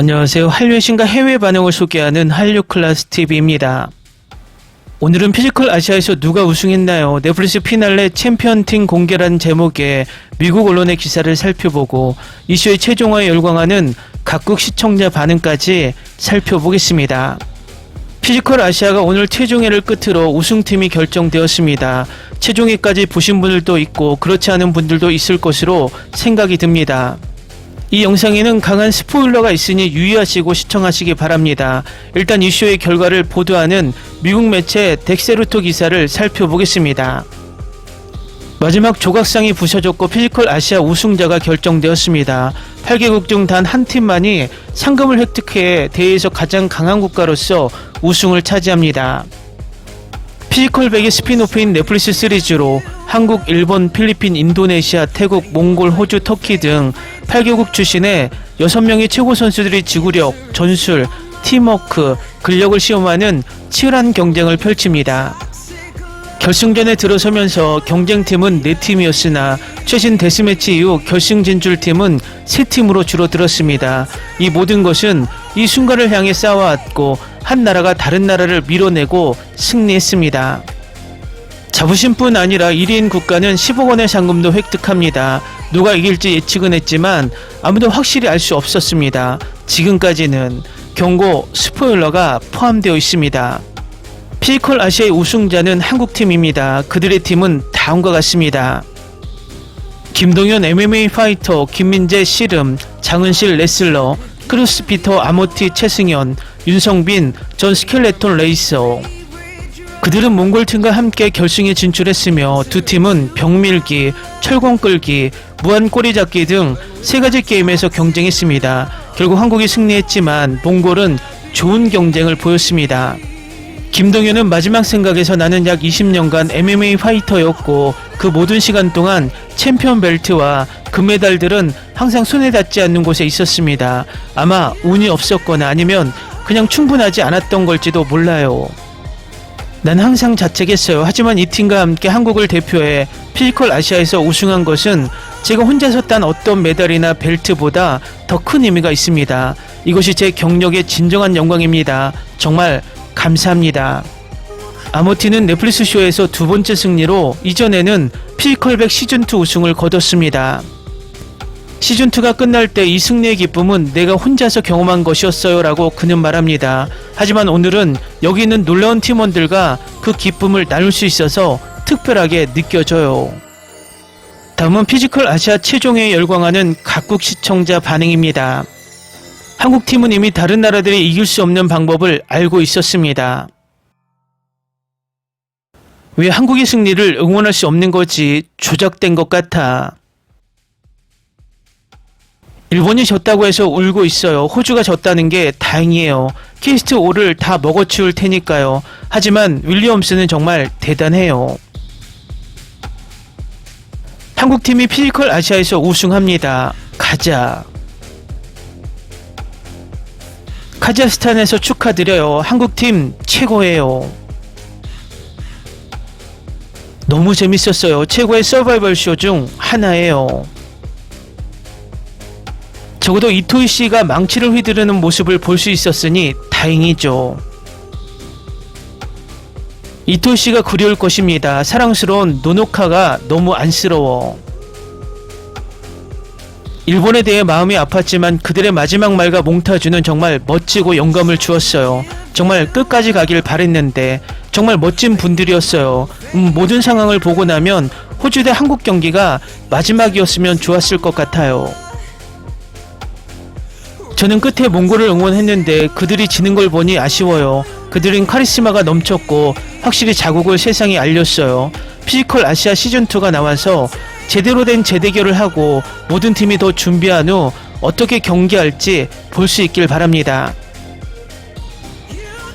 안녕하세요. 한류의 신과 해외 반응을 소개하는 한류 클래스 TV입니다. 오늘은 피지컬 아시아에서 누가 우승했나요? 넷플릭스 피날레 챔피언팀 공개란 제목의 미국 언론의 기사를 살펴보고 이슈의 최종화에 열광하는 각국 시청자 반응까지 살펴보겠습니다. 피지컬 아시아가 오늘 최종회를 끝으로 우승팀이 결정되었습니다. 최종회까지 보신 분들도 있고 그렇지 않은 분들도 있을 것으로 생각이 듭니다. 이 영상에는 강한 스포일러가 있으니 유의하시고 시청하시기 바랍니다. 일단 이슈의 결과를 보도하는 미국 매체 덱세루토 기사를 살펴보겠습니다. 마지막 조각상이 부서졌고 피지컬 아시아 우승자가 결정되었습니다. 8개국 중 단 한 팀만이 상금을 획득해 대회에서 가장 강한 국가로서 우승을 차지합니다. 피지컬 백의 스피노프인 넷플릭스 시리즈로 한국, 일본, 필리핀, 인도네시아, 태국, 몽골, 호주, 터키 등 8개국 출신의 6명의 최고 선수들이 지구력, 전술, 팀워크, 근력을 시험하는 치열한 경쟁을 펼칩니다. 결승전에 들어서면서 경쟁팀은 4팀이었으나 최신 데스매치 이후 결승 진출팀은 3팀으로 줄어들었습니다. 이 모든 것은 이 순간을 향해 쌓아왔고 한 나라가 다른 나라를 밀어내고 승리했습니다. 자부심뿐 아니라 1위인 국가는 10억 원의 상금도 획득합니다. 누가 이길지 예측은 했지만 아무도 확실히 알 수 없었습니다. 지금까지는 경고 스포일러가 포함되어 있습니다. 피지컬 아시아의 우승자는 한국팀입니다. 그들의 팀은 다음과 같습니다. 김동현 MMA 파이터, 김민재 씨름, 장은실 레슬러, 크루스피터 아모티 최승현, 윤성빈 전 스켈레톤 레이서. 그들은 몽골팀과 함께 결승에 진출했으며 두 팀은 벽밀기, 철공 끌기, 무한 꼬리 잡기 등 세 가지 게임에서 경쟁했습니다. 결국 한국이 승리했지만 몽골은 좋은 경쟁을 보였습니다. 김동현은 마지막 생각에서 나는 약 20년간 MMA 파이터였고 그 모든 시간 동안 챔피언 벨트와 금메달들은 항상 손에 닿지 않는 곳에 있었습니다. 아마 운이 없었거나 아니면 그냥 충분하지 않았던 걸지도 몰라요. 난 항상 자책했어요. 하지만 이 팀과 함께 한국을 대표해 피지컬 아시아에서 우승한 것은 제가 혼자서 딴 어떤 메달이나 벨트보다 더 큰 의미가 있습니다. 이것이 제 경력의 진정한 영광입니다. 정말 감사합니다. 아모티는 넷플릭스 쇼에서 두 번째 승리로 이전에는 피지컬백 시즌2 우승을 거뒀습니다. 시즌2가 끝날 때 이 승리의 기쁨은 내가 혼자서 경험한 것이었어요 라고 그는 말합니다. 하지만 오늘은 여기 있는 놀라운 팀원들과 그 기쁨을 나눌 수 있어서 특별하게 느껴져요. 다음은 피지컬 아시아 최종에 열광하는 각국 시청자 반응입니다. 한국 팀은 이미 다른 나라들이 이길 수 없는 방법을 알고 있었습니다. 왜 한국의 승리를 응원할 수 없는 거지 조작된 것 같아. 일본이 졌다고 해서 울고 있어요. 호주가 졌다는 게 다행이에요. 키스트 5를 다 먹어치울 테니까요. 하지만 윌리엄스는 정말 대단해요. 한국팀이 피지컬 아시아에서 우승합니다. 가자. 카자흐스탄에서 축하드려요. 한국팀 최고예요. 너무 재밌었어요. 최고의 서바이벌 쇼 중 하나예요. 적어도 이토이 씨가 망치를 휘두르는 모습을 볼 수 있었으니 다행이죠. 이토이 씨가 그리울 것입니다. 사랑스러운 노노카가 너무 안쓰러워. 일본에 대해 마음이 아팠지만 그들의 마지막 말과 몽타주는 정말 멋지고 영감을 주었어요. 정말 끝까지 가길 바랬는데 정말 멋진 분들이었어요. 음, 모든 상황을 보고 나면 호주 대 한국 경기가 마지막이었으면 좋았을 것 같아요. 저는 끝에 몽골을 응원했는데 그들이 지는 걸 보니 아쉬워요. 그들은 카리스마가 넘쳤고 확실히 자국을 세상에 알렸어요. 피지컬 아시아 시즌2가 나와서 제대로 된 재대결을 하고 모든 팀이 더 준비한 후 어떻게 경기할지 볼 수 있길 바랍니다.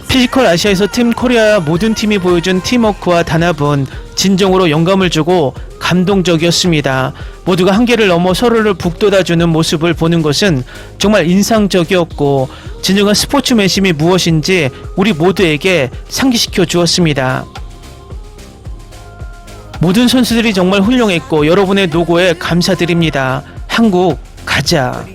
피지컬 아시아에서 팀 코리아와 모든 팀이 보여준 팀워크와 단합은 진정으로 영감을 주고 감동적이었습니다. 모두가 한계를 넘어 서로를 북돋아주는 모습을 보는 것은 정말 인상적이었고 진정한 스포츠맨심이 무엇인지 우리 모두에게 상기시켜 주었습니다. 모든 선수들이 정말 훌륭했고 여러분의 노고에 감사드립니다. 한국 가자.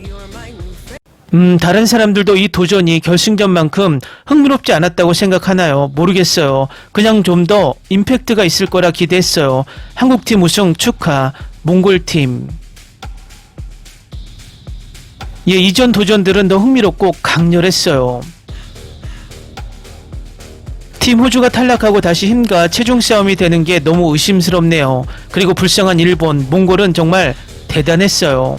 음, 다른 사람들도 이 도전이 결승전만큼 흥미롭지 않았다고 생각하나요? 모르겠어요. 그냥 좀 더 임팩트가 있을 거라 기대했어요. 한국팀 우승 축하, 몽골팀. 예, 이전 도전들은 더 흥미롭고 강렬했어요. 팀 호주가 탈락하고 다시 힘과 체중 싸움이 되는 게 너무 의심스럽네요. 그리고 불쌍한 일본, 몽골은 정말 대단했어요.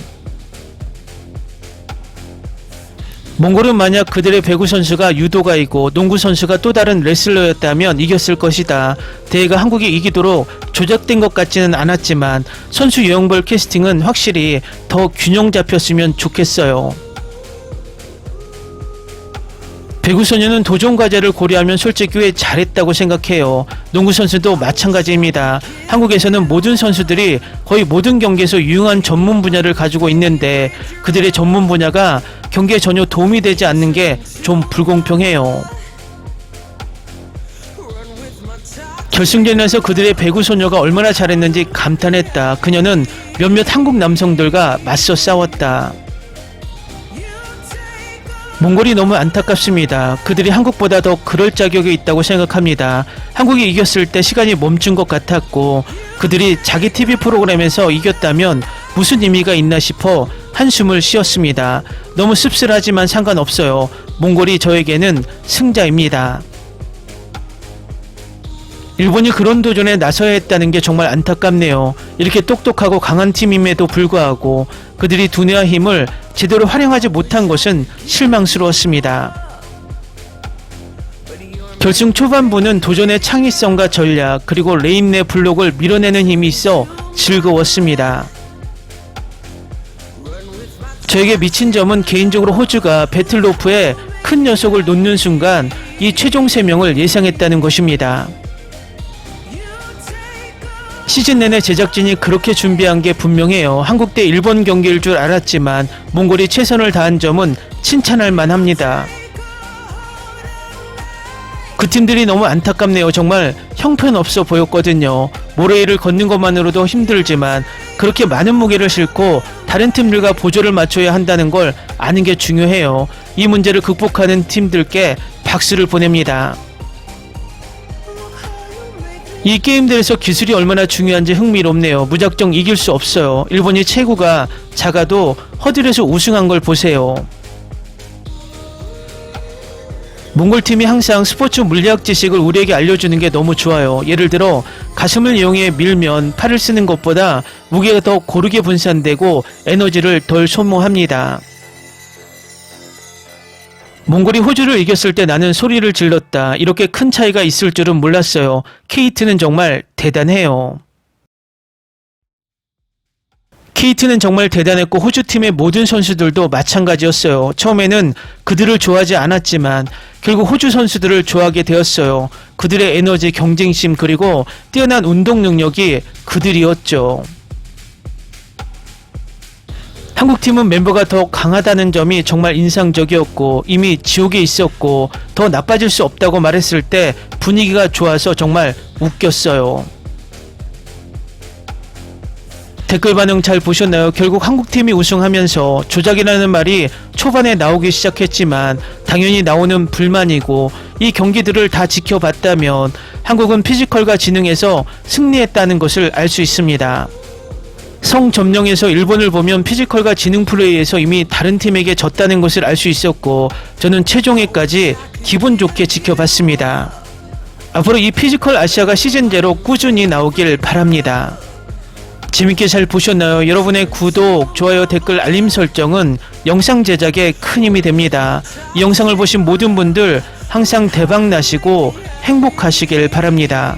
몽골은 만약 그들의 배구 선수가 유도가이고 농구 선수가 또 다른 레슬러였다면 이겼을 것이다. 대회가 한국이 이기도록 조작된 것 같지는 않았지만 선수 유형별 캐스팅은 확실히 더 균형 잡혔으면 좋겠어요. 배구 소녀는 도전 과제를 고려하면 솔직히 왜 잘했다고 생각해요. 농구 선수도 마찬가지입니다. 한국에서는 모든 선수들이 거의 모든 경기에서 유용한 전문 분야를 가지고 있는데 그들의 전문 분야가 경기에 전혀 도움이 되지 않는 게 좀 불공평해요. 결승전에서 그들의 배구 소녀가 얼마나 잘했는지 감탄했다. 그녀는 몇몇 한국 남성들과 맞서 싸웠다. 몽골이 너무 안타깝습니다. 그들이 한국보다 더 그럴 자격이 있다고 생각합니다. 한국이 이겼을 때 시간이 멈춘 것 같았고 그들이 자기 TV 프로그램에서 이겼다면 무슨 의미가 있나 싶어 한숨을 쉬었습니다. 너무 씁쓸하지만 상관없어요. 몽골이 저에게는 승자입니다. 일본이 그런 도전에 나서야 했다는 게 정말 안타깝네요. 이렇게 똑똑하고 강한 팀임에도 불구하고 그들이 두뇌와 힘을 제대로 활용하지 못한 것은 실망스러웠습니다. 결승 초반부는 도전의 창의성과 전략 그리고 레임네 블록을 밀어내는 힘이 있어 즐거웠습니다. 저에게 미친 점은 개인적으로 호주가 배틀로프에 큰 녀석을 놓는 순간 이 최종 3명을 예상했다는 것입니다. 시즌 내내 제작진이 그렇게 준비한 게 분명해요. 한국 대 일본 경기일 줄 알았지만 몽골이 최선을 다한 점은 칭찬할 만합니다. 그 팀들이 너무 안타깝네요. 정말 형편없어 보였거든요. 모래위를 걷는 것만으로도 힘들지만 그렇게 많은 무게를 싣고 다른 팀들과 보조를 맞춰야 한다는 걸 아는 게 중요해요. 이 문제를 극복하는 팀들께 박수를 보냅니다. 이 게임들에서 기술이 얼마나 중요한지 흥미롭네요. 무작정 이길 수 없어요. 일본이 체구가 작아도 허들에서 우승한 걸 보세요. 몽골 팀이 항상 스포츠 물리학 지식을 우리에게 알려주는 게 너무 좋아요. 예를 들어 가슴을 이용해 밀면 팔을 쓰는 것보다 무게가 더 고르게 분산되고 에너지를 덜 소모합니다. 몽골이 호주를 이겼을 때 나는 소리를 질렀다. 이렇게 큰 차이가 있을 줄은 몰랐어요. 케이트는 정말 대단해요. 케이트는 정말 대단했고 호주 팀의 모든 선수들도 마찬가지였어요. 처음에는 그들을 좋아하지 않았지만 결국 호주 선수들을 좋아하게 되었어요. 그들의 에너지, 경쟁심 그리고 뛰어난 운동 능력이 그들이었죠. 한국팀은 멤버가 더 강하다는 점이 정말 인상적이었고 이미 지옥에 있었고 더 나빠질 수 없다고 말했을 때 분위기가 좋아서 정말 웃겼어요. 댓글 반응 잘 보셨나요? 결국 한국팀이 우승하면서 조작이라는 말이 초반에 나오기 시작했지만 당연히 나오는 불만이고 이 경기들을 다 지켜봤다면 한국은 피지컬과 지능에서 승리했다는 것을 알 수 있습니다. 성 점령에서 일본을 보면 피지컬과 지능 플레이에서 이미 다른 팀에게 졌다는 것을 알 수 있었고 저는 최종회까지 기분 좋게 지켜봤습니다. 앞으로 이 피지컬 아시아가 시즌제로 꾸준히 나오길 바랍니다. 재밌게 잘 보셨나요? 여러분의 구독, 좋아요, 댓글, 알림 설정은 영상 제작에 큰 힘이 됩니다. 이 영상을 보신 모든 분들 항상 대박 나시고 행복하시길 바랍니다.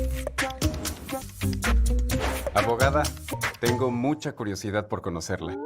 Abogada, tengo mucha curiosidad por conocerla.